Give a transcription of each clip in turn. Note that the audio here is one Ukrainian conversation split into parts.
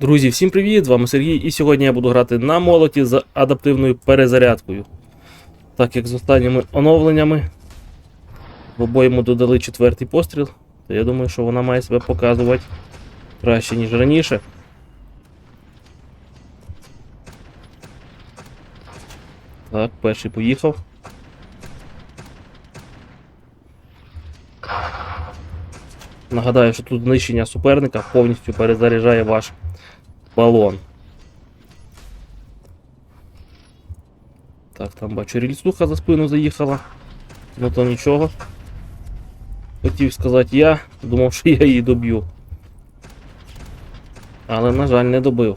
Друзі, всім привіт! З вами Сергій, і сьогодні я буду грати на молоті з адаптивною перезарядкою. Так як з останніми оновленнями в обоєму додали четвертий постріл, то я думаю, що вона має себе показувати краще, ніж раніше. Так, перший поїхав. Нагадаю, що тут знищення суперника повністю перезаряджає ваш балон. Так, там бачу рільсуха за спину заїхала. Ну то нічого. Хотів сказати я, думав, що я її доб'ю. Але, на жаль, не добив.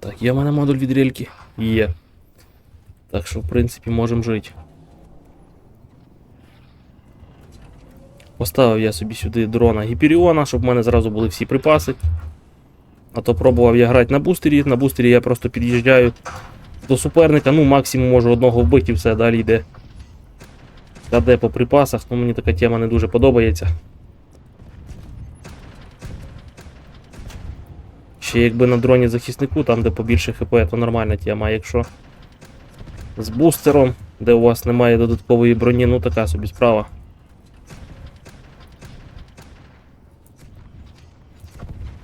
Так, є в мене модуль від рельки? Є. Так що, в принципі, можемо жити. Поставив я собі сюди дрона Гіперіона, щоб в мене зразу були всі припаси. А то пробував я грати на бустері. На бустері я просто під'їжджаю до суперника, ну максимум можу одного вбити і все, далі йде. КД по припасах, ну мені така тема не дуже подобається. Ще якби на дроні захиснику, там де побільше ХП, то нормальна тема, а якщо з бустером, де у вас немає додаткової броні, ну така собі справа.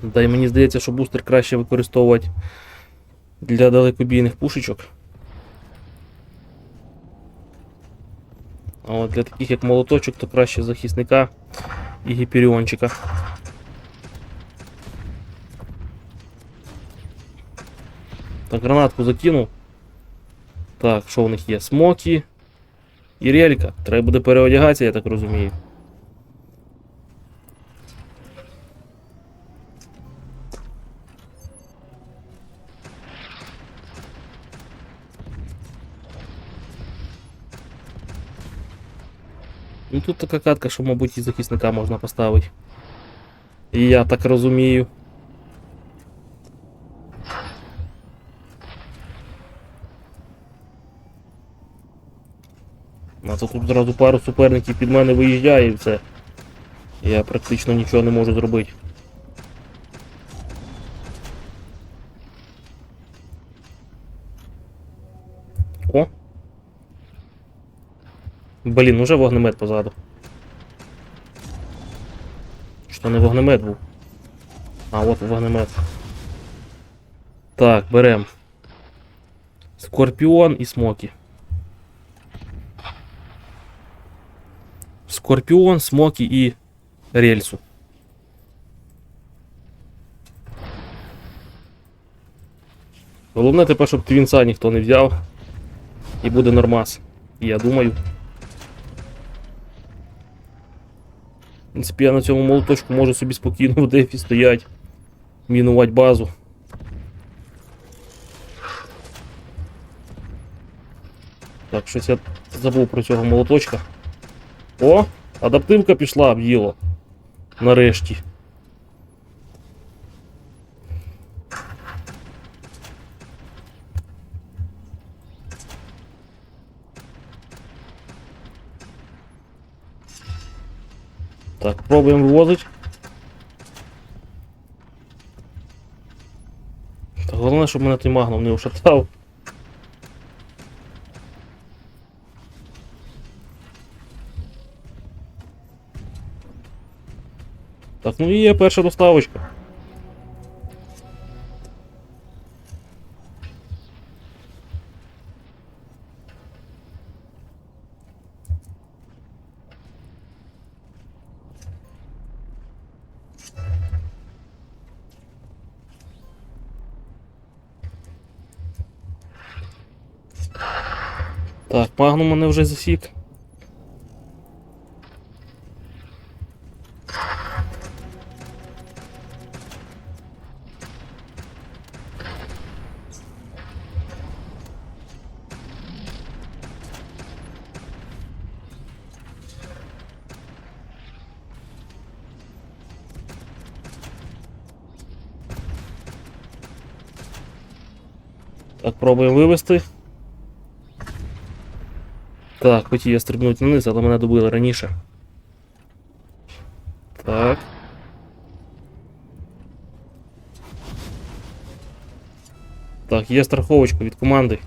Да і мені здається, що бустер краще використовувати для далекобійних пушечок. А от для таких як молоточок, то краще захисника і гіперіончика. Так, гранатку закинув. Так, що в них є? Смокі і релька. Треба буде переодягатися, я так розумію. Ну тут така катка, що, мабуть, і захисника можна поставити. І я так розумію. А то тут одразу пару суперників під мене виїжджає і все. Я практично нічого не можу зробити. О! Блін, уже вогнемет позаду. Що не вогнемет був? А, от вогнемет. Так, берем. Скорпіон і смокі. Скорпіон, смокі і рельсу. Головне тепер, щоб твінса ніхто не взяв. І буде нормас. Я думаю. В принципі, я на цьому молоточку можу собі спокійно в дефі стоять, мінувати базу. Так, щось я забув про цього молоточка. О! Адаптивка пішла в. Нарешті. Так, пробуємо вивозити. Та головне, щоб мене той магнум не ушатав. Так, ну і є перша доставочка. Так, магнум мене вже засік. Так, пробуємо вивести. Так, хотів я стрибнути вниз, але мене добили раніше. Так. Так, є страховочка від команды.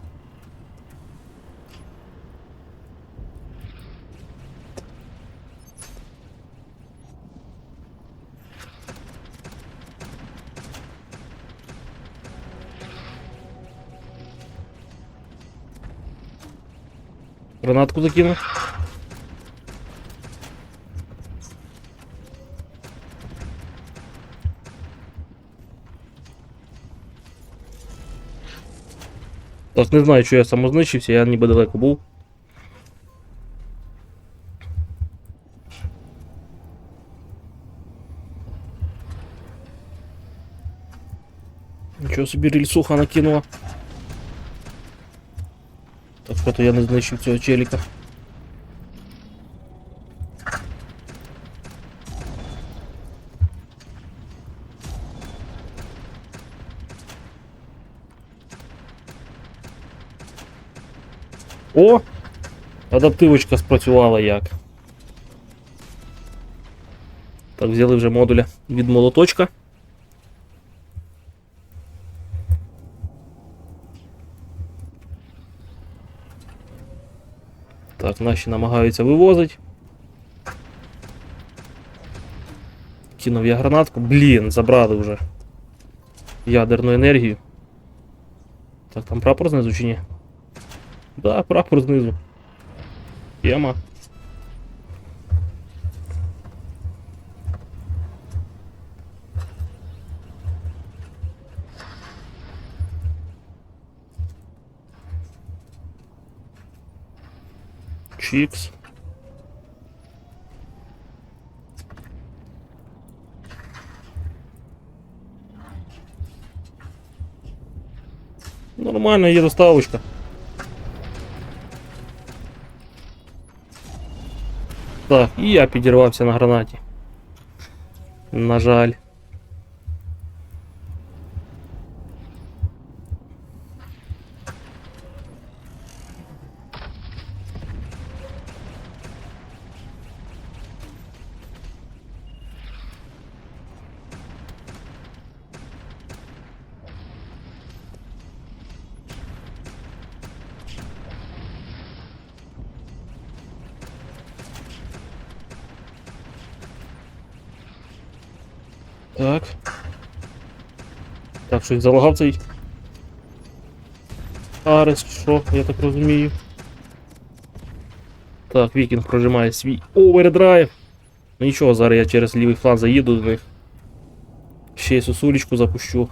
Гранатку закинув. Так, не знаю, що я самознищився, я ніби далеко був. Нічого собі рельсуха накинула. Що то я не знищив цього. О! Адаптивочка спрацювала як. Так, взяли вже модуля від молоточка. Так, наші намагаються вивозити. Кинув я гранатку. Блін, забрали вже ядерну енергію. Так, там прапор знизу чи ні? Да, прапор знизу. Тема. Чикс. Нормально, є доставочка. Так, і я підірвався на гранаті. На жаль. Так. Так, щось залагав цей. Арес, чи що, я так розумію. Так, Вікінг прожимає свій овердрайв. Ну нічого, зараз я через лівий фланг заїду до них. Ще й сосулечку запущу.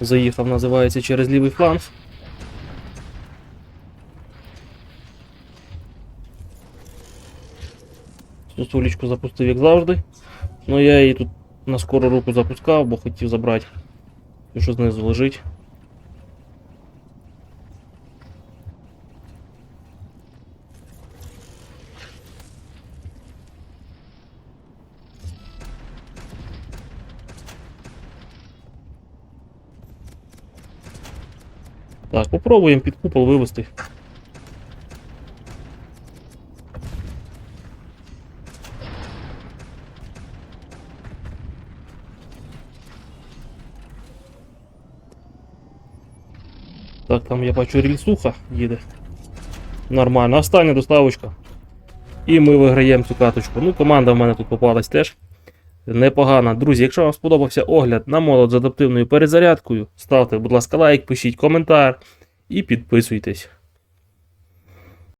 Заїхав, називається через лівий фланг. Сосулечку запустив, як завжди. Ну я її тут на скору руку запускав, бо хотів забрати. те, що знизу лежить. Так, попробуємо під купол вивести. Там я бачу рільсуха їде. Нормально. Остання доставочка. І ми виграємо цю каточку. Ну, команда в мене тут попалась теж. Непогана. Друзі, якщо вам сподобався огляд на молот з адаптивною перезарядкою, ставте, будь ласка, лайк, пишіть коментар і підписуйтесь.